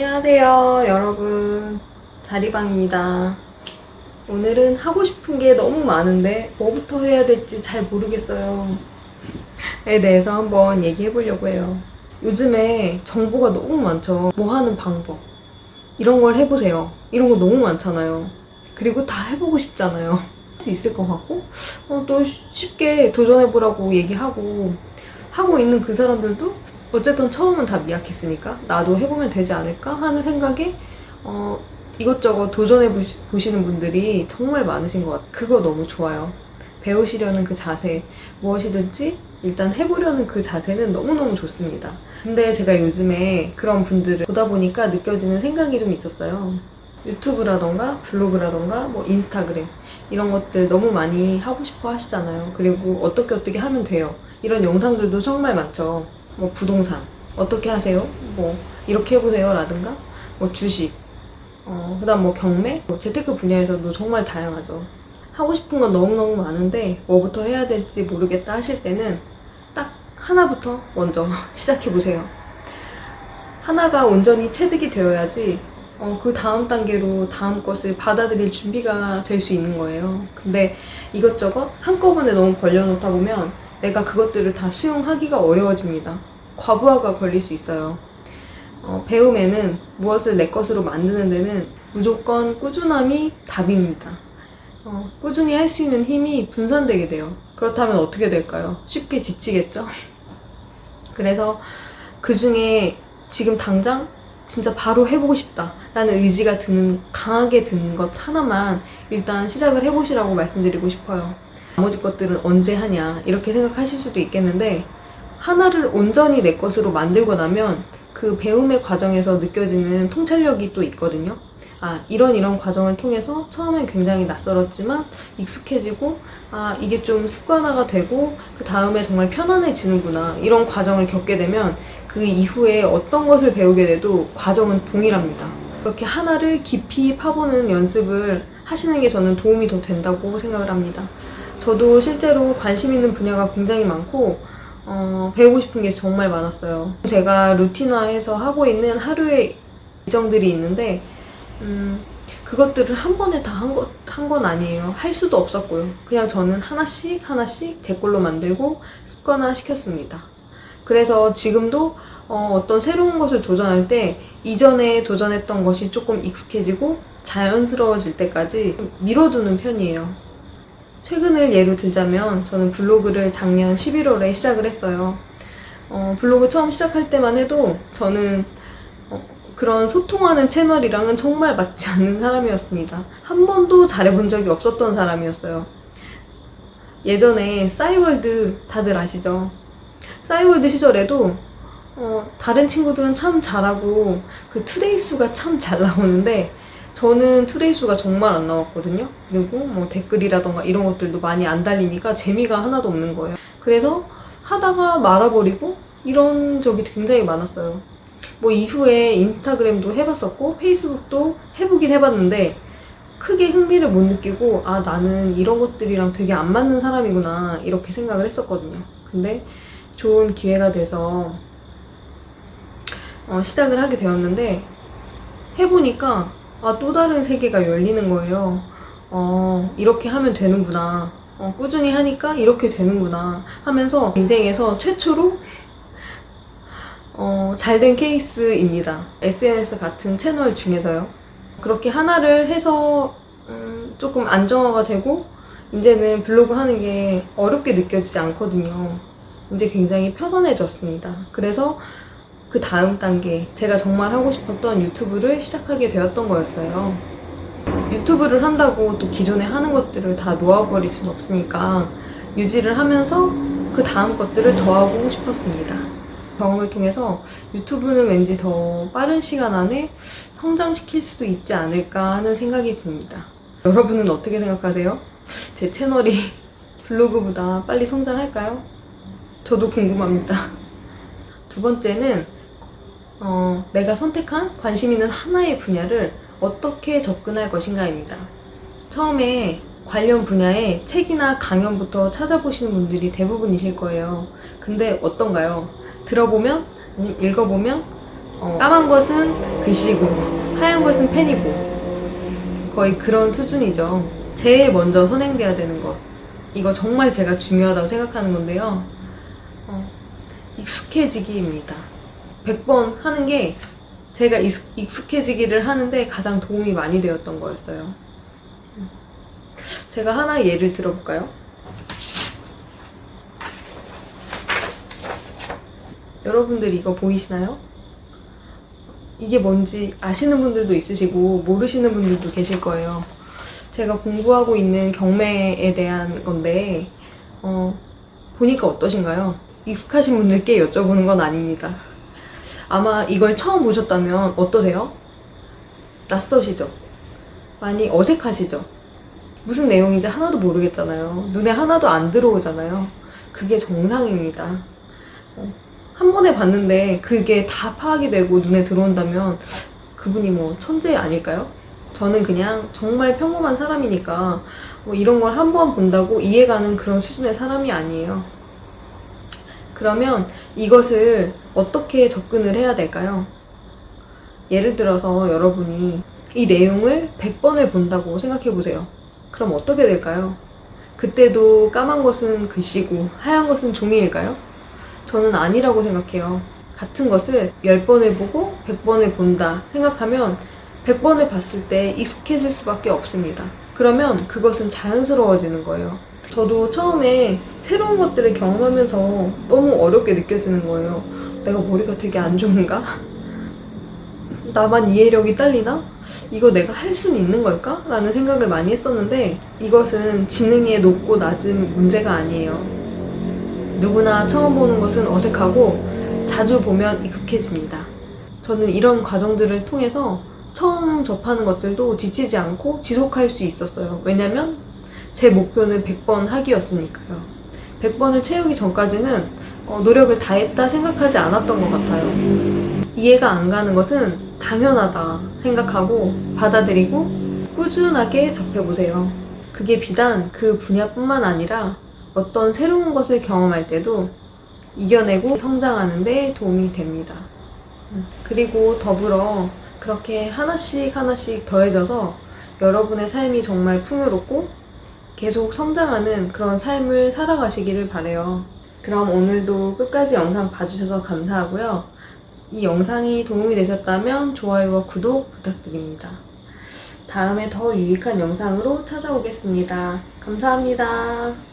안녕하세요, 여러분. 자리방입니다. 오늘은 하고 싶은 게 너무 많은데 뭐부터 해야 될지 잘 모르겠어요. 에 대해서 한번 얘기해 보려고 해요. 요즘에 정보가 너무 많죠. 뭐 하는 방법. 이런 걸 해보세요. 이런 거 너무 많잖아요. 그리고 다 해보고 싶잖아요. 할 수 있을 것 같고, 어, 또 쉬- 쉽게 도전해보라고 얘기하고, 하고 있는 그 사람들도 어쨌든 처음은 다 미약했으니까 나도 해보면 되지 않을까 하는 생각에 어, 이것저것 도전해 보시- 보시는 분들이 정말 많으신 것 같아요. 그거 너무 좋아요. 배우시려는 그 자세, 무엇이든지 일단 해보려는 그 자세는 너무너무 좋습니다. 근데 제가 요즘에 그런 분들을 보다 보니까 느껴지는 생각이 좀 있었어요. 유튜브라던가 블로그라던가 뭐 인스타그램 이런 것들 너무 많이 하고 싶어 하시잖아요. 그리고 어떻게 어떻게 하면 돼요. 이런 영상들도 정말 많죠. 뭐 부동산 어떻게 하세요? 뭐 이렇게 해보세요 라든가 뭐 주식 어, 그다음 뭐 경매 뭐 재테크 분야에서도 정말 다양하죠. 하고 싶은 건 너무너무 많은데 뭐부터 해야 될지 모르겠다 하실 때는 딱 하나부터 먼저 시작해 보세요. 하나가 온전히 체득이 되어야지 어, 그 다음 단계로 다음 것을 받아들일 준비가 될 수 있는 거예요. 근데 이것저것 한꺼번에 너무 벌려놓다 보면 내가 그것들을 다 수용하기가 어려워집니다. 과부하가 걸릴 수 있어요. 어, 배움에는 무엇을 내 것으로 만드는 데는 무조건 꾸준함이 답입니다. 어, 꾸준히 할 수 있는 힘이 분산되게 돼요. 그렇다면 어떻게 될까요? 쉽게 지치겠죠? 그래서 그 중에 지금 당장 진짜 바로 해보고 싶다라는 의지가 드는, 강하게 드는 것 하나만 일단 시작을 해보시라고 말씀드리고 싶어요. 나머지 것들은 언제 하냐, 이렇게 생각하실 수도 있겠는데, 하나를 온전히 내 것으로 만들고 나면 그 배움의 과정에서 느껴지는 통찰력이 또 있거든요. 아, 이런 이런 과정을 통해서 처음엔 굉장히 낯설었지만 익숙해지고, 아, 이게 좀 습관화가 되고, 그 다음에 정말 편안해지는구나. 이런 과정을 겪게 되면 그 이후에 어떤 것을 배우게 돼도 과정은 동일합니다. 그렇게 하나를 깊이 파보는 연습을 하시는 게 저는 도움이 더 된다고 생각을 합니다. 저도 실제로 관심 있는 분야가 굉장히 많고, 어, 배우고 싶은 게 정말 많았어요. 제가 루틴화해서 하고 있는 하루의 일정들이 있는데, 음, 그것들을 한 번에 다 한 것, 한 건 아니에요. 할 수도 없었고요. 그냥 저는 하나씩 하나씩 제 걸로 만들고 습관화 시켰습니다. 그래서 지금도 어, 떤 새로운 것을 도전할 때 이전에 도전했던 것이 조금 익숙해지고 자연스러워질 때까지 미뤄두는 편이에요. 최근을 예로 들자면 저는 블로그를 작년 11월에 시작을 했어요. 어, 블로그 처음 시작할 때만 해도 저는 어, 그런 소통하는 채널이랑은 정말 맞지 않는 사람이었습니다. 한 번도 잘해본 적이 없었던 사람이었어요. 예전에 싸이월드 다들 아시죠? 싸이월드 시절에도 어, 다른 친구들은 참 잘하고 그 투데이 수가 참 잘 나오는데 저는 투데이 수가 정말 안 나왔거든요. 그리고 뭐 댓글이라던가 이런 것들도 많이 안 달리니까 재미가 하나도 없는 거예요. 그래서 하다가 말아버리고 이런 적이 굉장히 많았어요. 뭐 이후에 인스타그램도 해봤었고 페이스북도 해보긴 해봤는데 크게 흥미를 못 느끼고 아 나는 이런 것들이랑 되게 안 맞는 사람이구나 이렇게 생각을 했었거든요. 근데 좋은 기회가 돼서 어, 시작을 하게 되었는데 해보니까 아, 또 다른 세계가 열리는 거예요. 어, 이렇게 하면 되는구나. 어, 꾸준히 하니까 이렇게 되는구나 하면서 인생에서 최초로 어, 잘된 케이스입니다. SNS 같은 채널 중에서요. 그렇게 하나를 해서 음, 조금 안정화가 되고 이제는 블로그 하는 게 어렵게 느껴지지 않거든요. 이제 굉장히 편안해졌습니다. 그래서 그 다음 단계, 제가 정말 하고 싶었던 유튜브를 시작하게 되었던 거였어요. 유튜브를 한다고 또 기존에 하는 것들을 다 놓아버릴 순 없으니까 유지를 하면서 그 다음 것들을 더하고 싶었습니다. 경험을 통해서 유튜브는 왠지 더 빠른 시간 안에 성장시킬 수도 있지 않을까 하는 생각이 듭니다. 여러분은 어떻게 생각하세요? 제 채널이 블로그보다 빨리 성장할까요? 저도 궁금합니다. 두 번째는 어, 내가 선택한 관심 있는 하나의 분야를 어떻게 접근할 것인가입니다. 처음에 관련 분야의 책이나 강연부터 찾아보시는 분들이 대부분이실 거예요. 근데 어떤가요? 들어보면, 아니면 읽어보면 어, 까만 것은 글씨고 하얀 것은 펜이고 거의 그런 수준이죠. 제일 먼저 선행돼야 되는 것. 이거 정말 제가 중요하다고 생각하는 건데요. 어, 익숙해지기입니다. 100번 하는 게 제가 익숙, 익숙해지기를 하는데 가장 도움이 많이 되었던 거였어요. 제가 하나 예를 들어볼까요? 여러분들 이거 보이시나요? 이게 뭔지 아시는 분들도 있으시고 모르시는 분들도 계실 거예요. 제가 공부하고 있는 경매에 대한 건데 어, 보니까 어떠신가요? 익숙하신 분들께 여쭤보는 건 아닙니다. 아마 이걸 처음 보셨다면 어떠세요? 낯서시죠? 많이 어색하시죠? 무슨 내용인지 하나도 모르겠잖아요. 눈에 하나도 안 들어오잖아요. 그게 정상입니다. 어, 한 번에 봤는데 그게 다 파악이 되고 눈에 들어온다면 그분이 뭐 천재 아닐까요? 저는 그냥 정말 평범한 사람이니까 뭐 이런 걸 한 번 본다고 이해가는 그런 수준의 사람이 아니에요. 그러면 이것을 어떻게 접근을 해야 될까요? 예를 들어서 여러분이 이 내용을 100번을 본다고 생각해 보세요. 그럼 어떻게 될까요? 그때도 까만 것은 글씨고 하얀 것은 종이일까요? 저는 아니라고 생각해요. 같은 것을 10번을 보고 100번을 본다 생각하면 100번을 봤을 때 익숙해질 수밖에 없습니다. 그러면 그것은 자연스러워지는 거예요. 저도 처음에 새로운 것들을 경험하면서 너무 어렵게 느껴지는 거예요. 내가 머리가 되게 안 좋은가? 나만 이해력이 딸리나? 이거 내가 할 수는 있는 걸까? 라는 생각을 많이 했었는데 이것은 지능의 높고 낮은 문제가 아니에요. 누구나 처음 보는 것은 어색하고 자주 보면 익숙해집니다. 저는 이런 과정들을 통해서 처음 접하는 것들도 지치지 않고 지속할 수 있었어요. 왜냐면 제 목표는 100번 하기였으니까요. 100번을 채우기 전까지는 어, 노력을 다했다 생각하지 않았던 것 같아요. 이해가 안 가는 것은 당연하다 생각하고 받아들이고 꾸준하게 접해보세요. 그게 비단 그 분야뿐만 아니라 어떤 새로운 것을 경험할 때도 이겨내고 성장하는데 도움이 됩니다. 음, 그리고 더불어 그렇게 하나씩 하나씩 더해져서 여러분의 삶이 정말 풍요롭고 계속 성장하는 그런 삶을 살아가시기를 바래요. 그럼 오늘도 끝까지 영상 봐주셔서 감사하고요. 이 영상이 도움이 되셨다면 좋아요와 구독 부탁드립니다. 다음에 더 유익한 영상으로 찾아오겠습니다. 감사합니다.